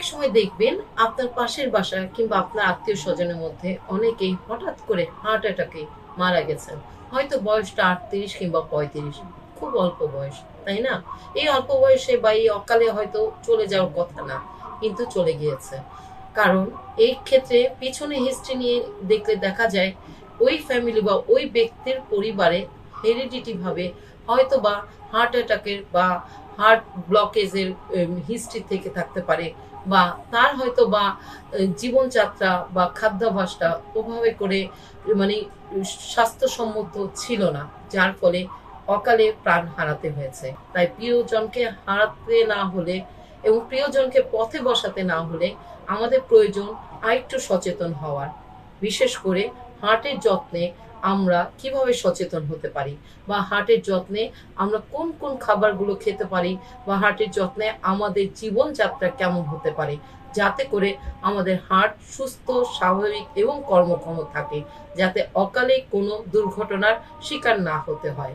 অনেক সময় দেখবেন আপনার পাশের বাসা কিংবা আপনার আত্মীয় স্বজনের মধ্যে অনেকেই হঠাৎ করে হার্ট অ্যাটাকে মারা গেছেন। হয়তো বয়সটা আটত্রিশ কিংবা পঁয়ত্রিশ, খুব অল্প বয়স, তাই না? এই অল্প বয়সে বা এই অকালে হয়তো চলে যাওয়ার কথা না, কিন্তু চলে গিয়েছে। কারণ এই ক্ষেত্রে পিছনে হিস্ট্রি নিয়ে দেখলে দেখা যায় ওই ফ্যামিলি বা ওই ব্যক্তির পরিবারে হেরিডিটি ভাবে হয়তো বা হার্ট অ্যাটাকের বা হার্ট ব্লকেজের হিস্ট্রি থেকে থাকতে পারে বা তার হয়তো বা জীবনযাত্রা বা খাদ্যাভ্যাসটা ওভাবে করে মানে স্বাস্থ্যসম্মত ছিল না, যার ফলে অকালে প্রাণ হারাতে হয়েছে। তাই প্রিয়জনকে হারাতে না হলে এবং প্রিয়জনকে পথে বসাতে না হলে আমাদের প্রয়োজন আরেকটু সচেতন হওয়ার। বিশেষ করে হার্টের যত্নে আমরা কীভাবে সচেতন হতে পারি? বা হার্টের যত্নে আমরা কোন কোন খাবারগুলো খেতে পারি? বা হার্টের যত্নে আমাদের জীবনযাত্রা কেমন হতে পারে? যাতে করে আমাদের হার্ট সুস্থ, স্বাভাবিক এবং কর্মক্ষম থাকে, যাতে অকালে কোনো দুর্ঘটনার শিকার না হতে হয়।